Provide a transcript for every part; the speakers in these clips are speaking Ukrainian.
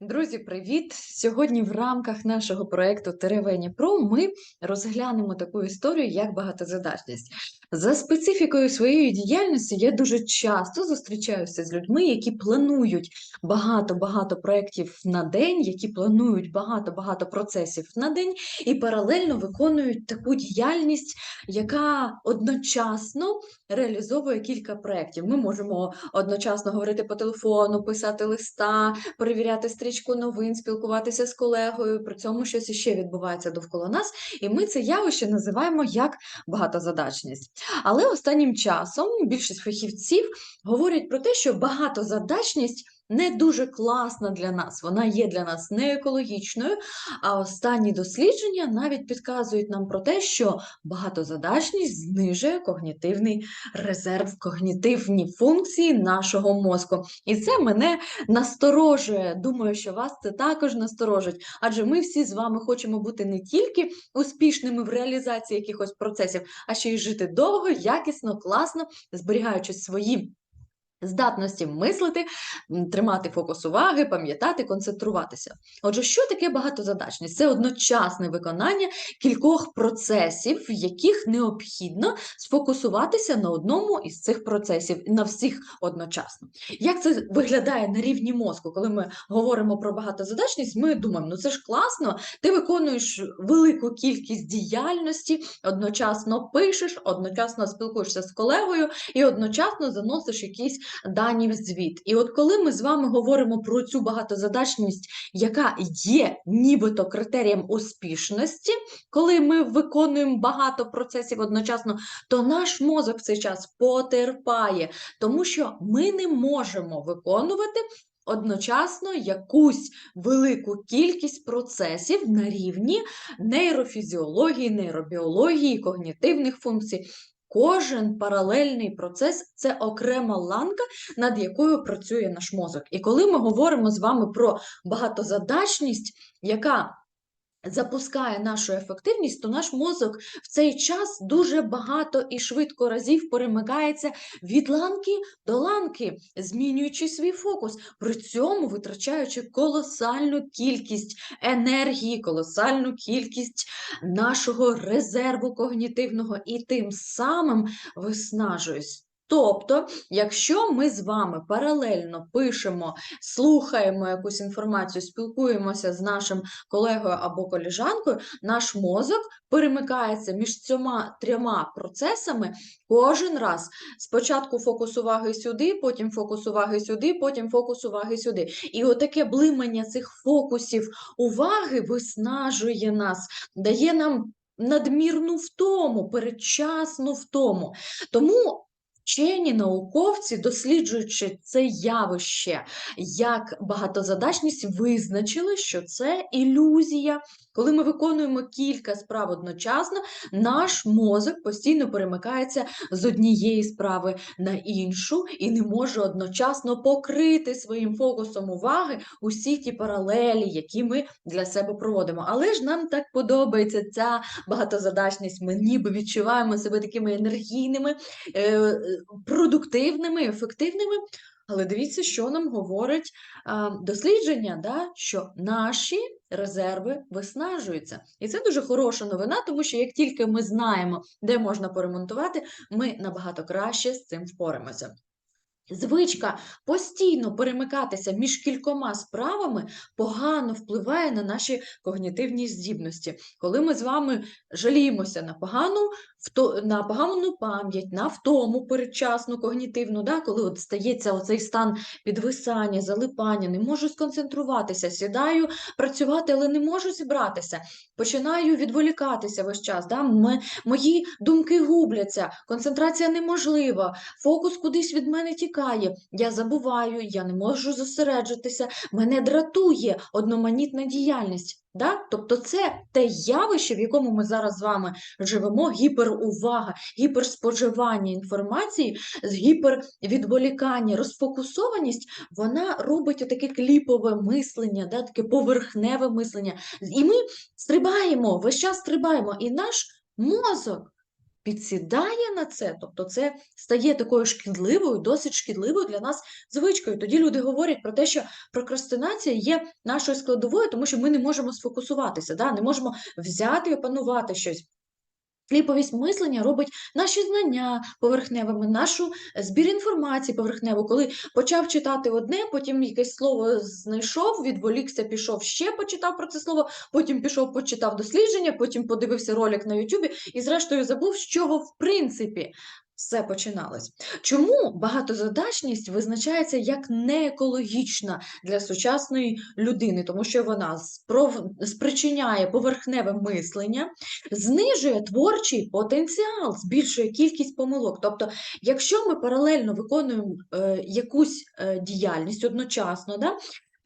Друзі, привіт! Сьогодні в рамках нашого проєкту Теревені Про ми розглянемо таку історію, як багатозадачність. За специфікою своєї діяльності я дуже часто зустрічаюся з людьми, які планують багато-багато проєктів на день, які планують багато-багато процесів на день і паралельно виконують таку діяльність, яка одночасно реалізовує кілька проєктів. Ми можемо одночасно говорити по телефону, писати листа, перевіряти стрічку новин, спілкуватися з колегою, при цьому щось іще відбувається довкола нас, і ми це явище називаємо як багатозадачність. Але останнім часом більшість фахівців говорять про те, що багатозадачність не дуже класна для нас, вона є для нас не екологічною. А останні дослідження навіть підказують нам про те, що багатозадачність знижує когнітивний резерв, когнітивні функції нашого мозку. І це мене насторожує. Думаю, що вас це також насторожить, адже ми всі з вами хочемо бути не тільки успішними в реалізації якихось процесів, а ще й жити довго, якісно, класно, зберігаючи свої. Здатності мислити, тримати фокус уваги, пам'ятати, концентруватися. Отже, що таке багатозадачність? Це одночасне виконання кількох процесів, в яких необхідно сфокусуватися на одному із цих процесів, на всіх одночасно. Як це виглядає на рівні мозку? Коли ми говоримо про багатозадачність, ми думаємо, ну це ж класно, ти виконуєш велику кількість діяльності, одночасно пишеш, одночасно спілкуєшся з колегою і одночасно заносиш якісь дані в звіт. І от коли ми з вами говоримо про цю багатозадачність, яка є нібито критерієм успішності, коли ми виконуємо багато процесів одночасно, то наш мозок в цей час потерпає, тому що ми не можемо виконувати. Одночасно якусь велику кількість процесів на рівні нейрофізіології, нейробіології, когнітивних функцій. Кожен паралельний процес це окрема ланка, над якою працює наш мозок. І коли ми говоримо з вами про багатозадачність, яка запускає нашу ефективність, то наш мозок в цей час дуже багато і швидко разів перемикається від ланки до ланки, змінюючи свій фокус, при цьому витрачаючи колосальну кількість енергії, колосальну кількість нашого резерву когнітивного і тим самим виснажуюсь. Тобто, якщо ми з вами паралельно пишемо, слухаємо якусь інформацію, спілкуємося з нашим колегою або коліжанкою, наш мозок перемикається між цьома трьома процесами кожен раз. Спочатку фокус уваги сюди, потім фокус уваги сюди, потім фокус уваги сюди. І отаке блимання цих фокусів уваги виснажує нас, дає нам надмірну втому, передчасну втому. Тому. Вчені науковці, досліджуючи це явище як багатозадачність, визначили, що це ілюзія. Коли ми виконуємо кілька справ одночасно, наш мозок постійно перемикається з однієї справи на іншу і не може одночасно покрити своїм фокусом уваги усі ті паралелі, які ми для себе проводимо. Але ж нам так подобається ця багатозадачність. Ми ніби відчуваємо себе такими енергійними. Е, продуктивними, ефективними. Але дивіться, що нам говорить дослідження, да, що наші резерви виснажуються. І це дуже хороша новина, тому що як тільки ми знаємо, де можна поремонтувати, ми набагато краще з цим впораємося. Звичка постійно перемикатися між кількома справами погано впливає на наші когнітивні здібності. Коли ми з вами жаліємося на погану на погану пам'ять, на втому передчасну когнітивну, да, коли от стається оцей стан підвисання, залипання, не можу сконцентруватися, сідаю працювати, але не можу зібратися, починаю відволікатися весь час. Да, Мої думки губляться, концентрація неможлива, фокус кудись від мене тікає виникає, я забуваю, я не можу зосереджитися, мене дратує одноманітна діяльність. Да? Тобто це те явище, в якому ми зараз з вами живемо, гіперувага, гіперспоживання інформації, гіпервідволікання, розфокусованість, вона робить таке кліпове мислення, да? таке поверхневе мислення. І ми стрибаємо, весь час стрибаємо, і наш мозок підсідає на це, тобто це стає такою шкідливою, досить шкідливою для нас звичкою. Тоді люди говорять про те, що прокрастинація є нашою складовою, тому що ми не можемо сфокусуватися, да? не можемо взяти і опанувати щось. Сліповість мислення робить наші знання поверхневими, нашу е, збір інформації поверхневу. Коли почав читати одне, потім якесь слово знайшов, відволікся, пішов ще почитав про це слово, потім пішов, почитав дослідження, потім подивився ролик на Ютубі і, зрештою, забув, з чого в принципі все починалось. Чому багатозадачність визначається як неекологічна для сучасної людини, тому що вона спричиняє поверхневе мислення, знижує творчий потенціал, збільшує кількість помилок. Тобто, якщо ми паралельно виконуємо е, якусь е, діяльність одночасно, да,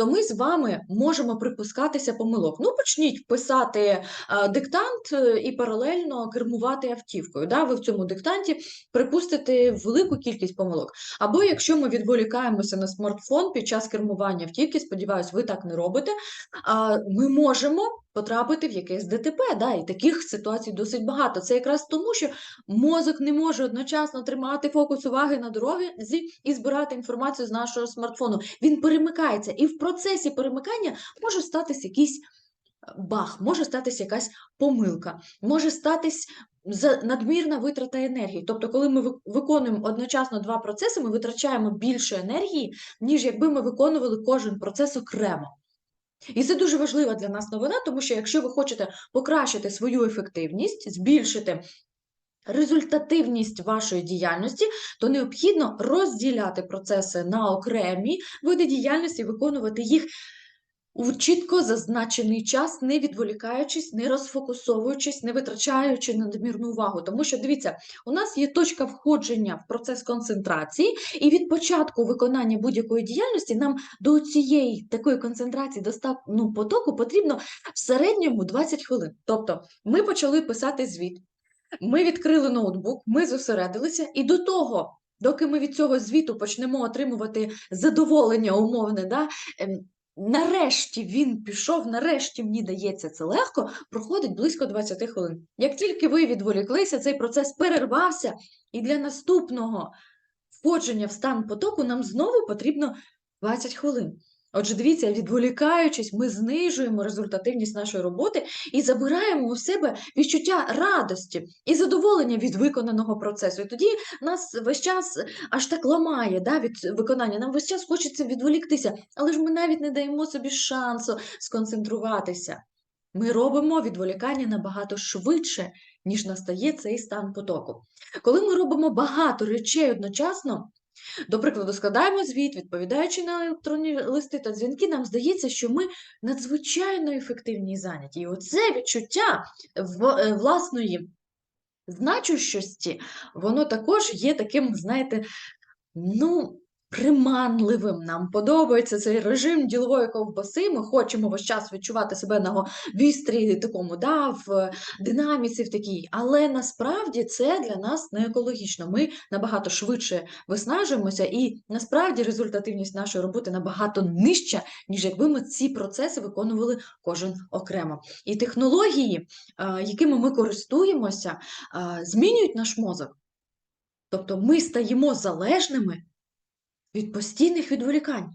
то ми з вами можемо припускатися помилок. Ну, почніть писати е, диктант е, і паралельно кермувати автівкою. Да? Ви в цьому диктанті припустите велику кількість помилок. Або якщо ми відволікаємося на смартфон під час кермування автівки, сподіваюся, ви так не робите. Ми можемо потрапити в якесь ДТП. Да? І таких ситуацій досить багато. Це якраз тому, що мозок не може одночасно тримати фокус уваги на дорозі і збирати інформацію з нашого смартфону. Він перемикається, і в процесі перемикання може статись якийсь баг, може статись якась помилка, може статись надмірна витрата енергії. Тобто, коли ми вик- виконуємо одночасно два процеси, ми витрачаємо більше енергії, ніж якби ми виконували кожен процес окремо. І це дуже важлива для нас новина, тому що якщо ви хочете покращити свою ефективність, збільшити результативність вашої діяльності, то необхідно розділяти процеси на окремі види діяльності, виконувати їх у чітко зазначений час, не відволікаючись, не розфокусовуючись, не витрачаючи надмірну увагу. Тому що дивіться, у нас є точка входження в процес концентрації, і від початку виконання будь-якої діяльності нам до цієї такої концентрації достав, ну, потоку потрібно в середньому 20 хвилин. Тобто ми почали писати звіт, ми відкрили ноутбук, ми зосередилися, і до того. Доки ми від цього звіту почнемо отримувати задоволення умовне, да, ем, нарешті він пішов, нарешті мені дається це легко, проходить близько 20 хвилин. Як тільки ви відволіклися, цей процес перервався, і для наступного входження в стан потоку нам знову потрібно 20 хвилин. Отже, дивіться, відволікаючись, ми знижуємо результативність нашої роботи і забираємо у себе відчуття радості і задоволення від виконаного процесу. І тоді нас весь час аж так ламає да, від виконання. Нам весь час хочеться відволіктися, але ж ми навіть не даємо собі шансу сконцентруватися. Ми робимо відволікання набагато швидше, ніж настає цей стан потоку. Коли ми робимо багато речей одночасно, до прикладу, складаємо звіт, відповідаючи на електронні листи та дзвінки, нам здається, що ми надзвичайно ефективні і зайняті. І оце відчуття е, власної значущості, воно також є таким, знаєте, ну, приманливим. Нам подобається цей режим ділової ковбаси. Ми хочемо весь час відчувати себе на вістрі такому, да, в динаміці в такій. Але насправді це для нас не екологічно. Ми набагато швидше виснажуємося, і насправді результативність нашої роботи набагато нижча, ніж якби ми ці процеси виконували кожен окремо. І технології, якими ми користуємося, змінюють наш мозок. Тобто ми стаємо залежними від постійних відволікань.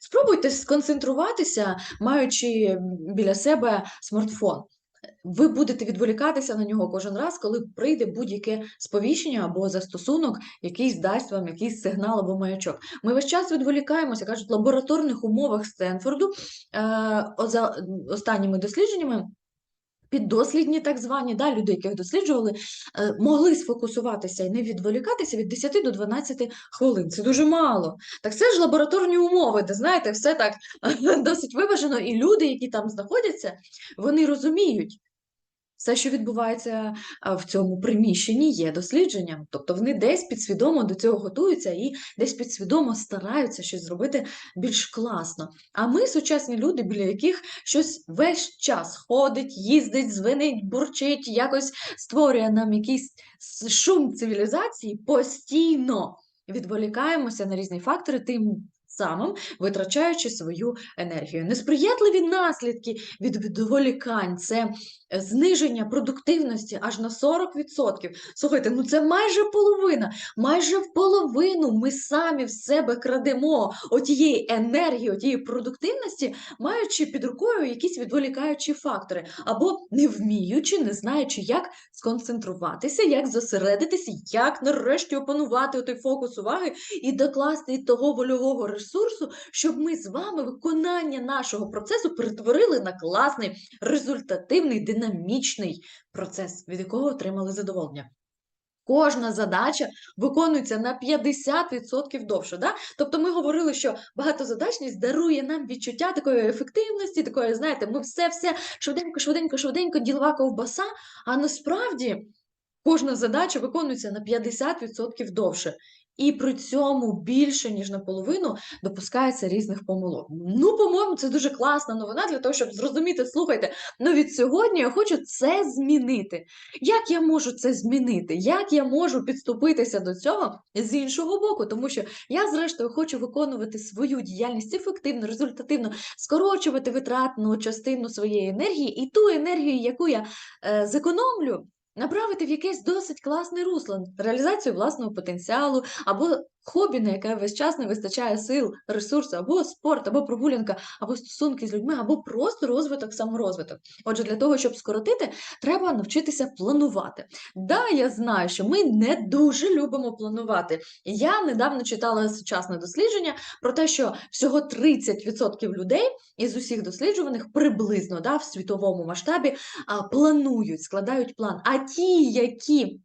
Спробуйте сконцентруватися, маючи біля себе смартфон. Ви будете відволікатися на нього кожен раз, коли прийде будь-яке сповіщення або застосунок, який дасть вам якийсь сигнал або маячок. Ми весь час відволікаємося, кажуть, в лабораторних умовах Стенфорду е, за останніми дослідженнями. Піддослідні, так звані, да, люди, яких досліджували, е, могли сфокусуватися і не відволікатися від 10 до 12 хвилин. Це дуже мало. Так це ж лабораторні умови, де знаєте, все так досить виважено, і люди, які там знаходяться, вони розуміють. Все, що відбувається в цьому приміщенні, є дослідженням. Тобто вони десь підсвідомо до цього готуються і десь підсвідомо стараються щось зробити більш класно. А ми, сучасні люди, біля яких щось весь час ходить, їздить, звенить, бурчить, якось створює нам якийсь шум цивілізації, постійно відволікаємося на різні фактори, тим самим витрачаючи свою енергію. Несприятливі наслідки від відволікань це е, зниження продуктивності аж на 40%. Слухайте, ну це майже половина. Майже в половину ми самі в себе крадемо отієї енергії, отієї продуктивності, маючи під рукою якісь відволікаючі фактори, або не вміючи, не знаючи, як сконцентруватися, як зосередитися, як нарешті опанувати той фокус уваги і докласти того вольового ресурсу, щоб ми з вами виконання нашого процесу перетворили на класний, результативний, динамічний процес, від якого отримали задоволення. Кожна задача виконується на 50% довше. Да? Тобто ми говорили, що багатозадачність дарує нам відчуття такої ефективності, такої, знаєте, ми все-все швиденько, швиденько, швиденько, ділова ковбаса, а насправді кожна задача виконується на 50% довше. І при цьому більше, ніж наполовину, допускається різних помилок. Ну, по-моєму, це дуже класна новина для того, щоб зрозуміти, слухайте, ну від сьогодні я хочу це змінити. Як я можу це змінити? Як я можу підступитися до цього з іншого боку? Тому що я, зрештою, хочу виконувати свою діяльність ефективно, результативно, скорочувати витратну частину своєї енергії і ту енергію, яку я е, зекономлю направити в якесь досить класне русло, реалізацію власного потенціалу, або хобі, на яке весь час не вистачає сил, ресурсу, або спорт, або прогулянка, або стосунки з людьми, або просто розвиток, саморозвиток. Отже, для того, щоб скоротити, треба навчитися планувати. Да, я знаю, що ми не дуже любимо планувати. Я недавно читала сучасне дослідження про те, що всього 30% людей із усіх досліджуваних приблизно да, в світовому масштабі планують, складають план. А ті, які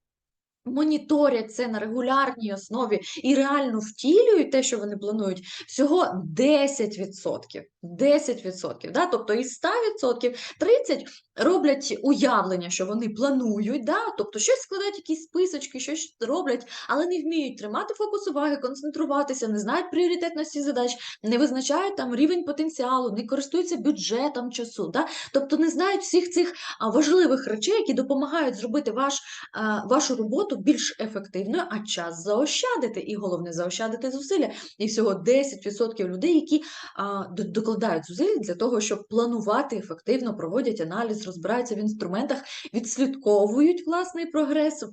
моніторять це на регулярній основі і реально втілюють те, що вони планують, всього 10%. 10%. Да? Тобто із 100% 30% роблять уявлення, що вони планують, да? тобто щось складають, якісь списочки, щось роблять, але не вміють тримати фокус уваги, концентруватися, не знають пріоритетності задач, не визначають там рівень потенціалу, не користуються бюджетом часу. Да? Тобто не знають всіх цих важливих речей, які допомагають зробити ваш, вашу роботу більш ефективною, а час заощадити. І головне заощадити зусилля. І всього 10% людей, які докладають докладають зусиль для того, щоб планувати ефективно, проводять аналіз, розбираються в інструментах, відслідковують власний прогрес,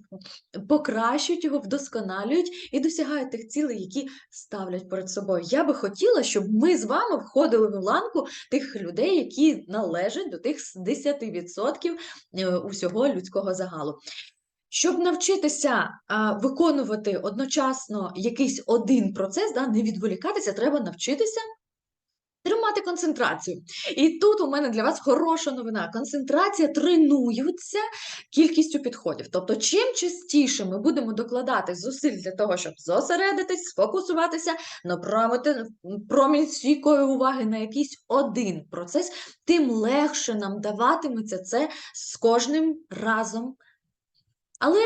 покращують його, вдосконалюють і досягають тих цілей, які ставлять перед собою. Я би хотіла, щоб ми з вами входили в ланку тих людей, які належать до тих 10% е, усього людського загалу. Щоб навчитися а, виконувати одночасно якийсь один процес, да, не відволікатися, треба навчитися Тримати концентрацію. І тут у мене для вас хороша новина. Концентрація тренується кількістю підходів. Тобто, чим частіше ми будемо докладати зусиль для того, щоб зосередитись, сфокусуватися, направити промінь свійкої уваги на якийсь один процес, тим легше нам даватиметься це з кожним разом. Але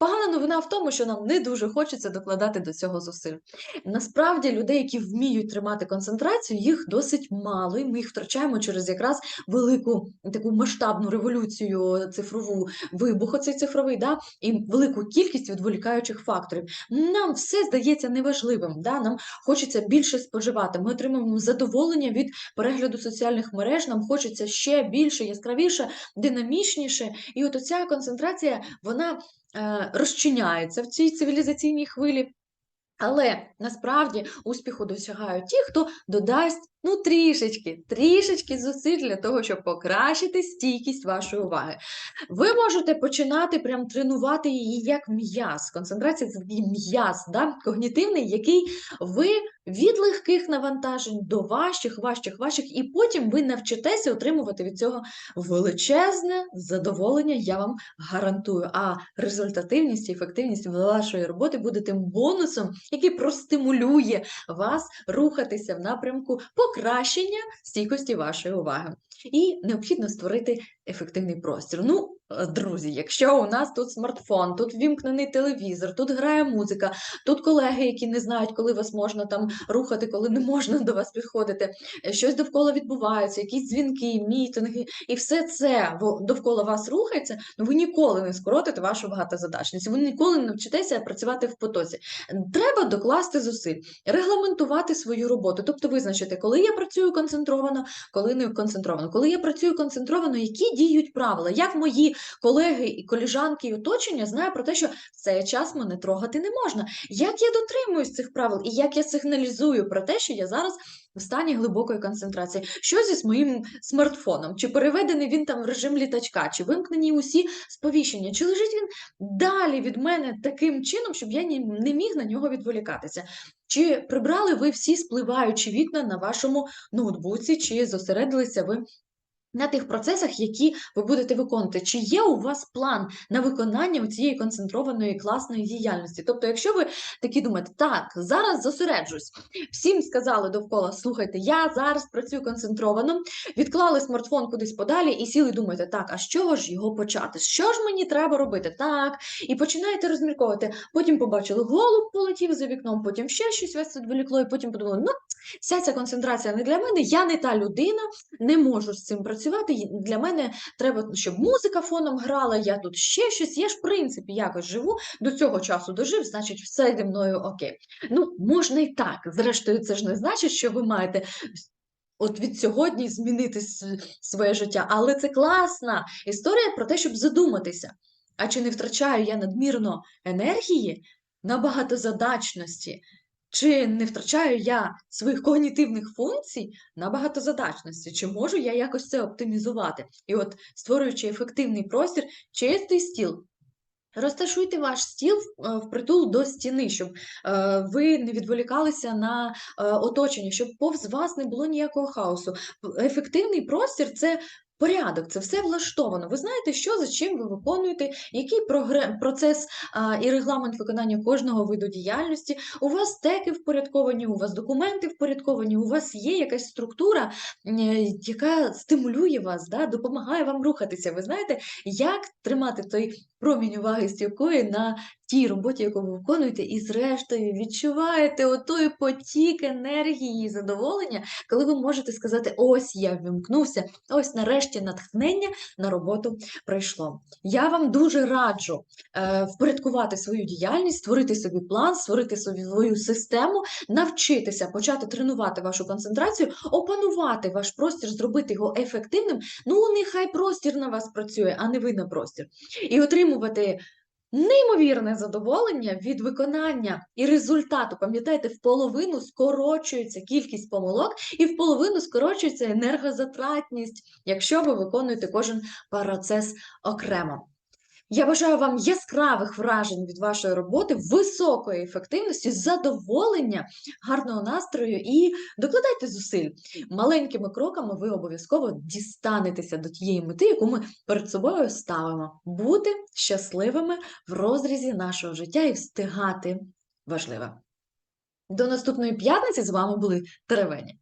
Погана новина в тому, що нам не дуже хочеться докладати до цього зусиль. Насправді, людей, які вміють тримати концентрацію, їх досить мало, і ми їх втрачаємо через якраз велику таку масштабну революцію цифрову вибуху цей цифровий, да, і велику кількість відволікаючих факторів. Нам все здається неважливим. Да? Нам хочеться більше споживати. Ми отримуємо задоволення від перегляду соціальних мереж. Нам хочеться ще більше, яскравіше, динамічніше. І от оця концентрація, вона. Е, розчиняється в цій цивілізаційній хвилі. Але насправді успіху досягають ті, хто додасть ну трішечки, трішечки зусиль для того, щоб покращити стійкість вашої уваги. Ви можете починати прям тренувати її як м'яз. Концентрація це м'яз, да? когнітивний, який ви від легких навантажень до важчих, важчих, важчих, і потім ви навчитеся отримувати від цього величезне задоволення, я вам гарантую. А результативність і ефективність вашої роботи буде тим бонусом, який простимулює вас рухатися в напрямку покращення стійкості вашої уваги. І необхідно створити ефективний простір. Ну, е, друзі, якщо у нас тут смартфон, тут ввімкнений телевізор, тут грає музика, тут колеги, які не знають, коли вас можна там рухати, коли не можна до вас підходити, е, щось довкола відбувається, якісь дзвінки, мітинги, і все це довкола вас рухається, ну ви ніколи не скоротите вашу багатозадачність, ви ніколи не навчитеся працювати в потоці. Треба докласти зусиль, регламентувати свою роботу, тобто визначити, коли я працюю концентровано, коли не концентровано. Коли я працюю концентровано, які діють правила? Як мої колеги і коліжанки і оточення знають про те, що в цей час мене трогати не можна? Як я дотримуюсь цих правил і як я сигналізую про те, що я зараз в стані глибокої концентрації? Що зі моїм смартфоном? Чи переведений він там в режим літачка, чи вимкнені усі сповіщення, чи лежить він далі від мене таким чином, щоб я не міг на нього відволікатися? Чи прибрали ви всі спливаючі вікна на вашому ноутбуці, чи зосередилися ви на тих процесах, які ви будете виконувати? Чи є у вас план на виконання цієї концентрованої класної діяльності? Тобто, якщо ви такі думаєте, так, зараз зосереджусь, всім сказали довкола, слухайте, я зараз працюю концентровано, відклали смартфон кудись подалі і сіли думаєте, так, а чого ж його почати? Що ж мені треба робити? Так, і починаєте розмірковувати. Потім побачили, голуб полетів за вікном, потім ще щось вас відволікло, і потім подумали, ну, вся ця концентрація не для мене, я не та людина, не можу з цим працювати. Для мене треба, щоб музика фоном грала, я тут ще щось. Я ж, в принципі, якось живу, до цього часу дожив, значить, все зі мною окей. Ну, можна і так. Зрештою, це ж не значить, що ви маєте. От від сьогодні змінити своє життя, але це класна історія про те, щоб задуматися. А чи не втрачаю я надмірно енергії на багатозадачності? Чи не втрачаю я своїх когнітивних функцій на багатозадачності? Чи можу я якось це оптимізувати? І от, створюючи ефективний простір, чистий стіл. Розташуйте ваш стіл е, впритул до стіни, щоб е, ви не відволікалися на е, оточення, щоб повз вас не було ніякого хаосу. Ефективний простір це порядок, це все влаштовано. Ви знаєте, що за чим ви виконуєте, який процес і регламент виконання кожного виду діяльності. У вас теки впорядковані, у вас документи впорядковані, у вас є якась структура, е, яка стимулює вас, да, допомагає вам рухатися. Ви знаєте, як тримати той промінь уваги стілкої на тій роботі, яку ви виконуєте, і зрештою відчуваєте отой потік енергії і задоволення, коли ви можете сказати: ось я вимкнувся, ось нарешті натхнення на роботу прийшло. Я вам дуже раджу е, впорядкувати свою діяльність, створити собі план, створити собі свою систему, навчитися почати тренувати вашу концентрацію, опанувати ваш простір, зробити його ефективним. Ну, нехай простір на вас працює, а не ви на простір. І отримувати неймовірне задоволення від виконання і результату. Пам'ятаєте, в половину скорочується кількість помилок, і в половину скорочується енергозатратність, якщо ви виконуєте кожен процес окремо. Я бажаю вам яскравих вражень від вашої роботи, високої ефективності, задоволення, гарного настрою і докладайте зусиль. Маленькими кроками ви обов'язково дістанетеся до тієї мети, яку ми перед собою ставимо. Бути щасливими в розрізі нашого життя і встигати важливе. До наступної п'ятниці з вами були Теревені.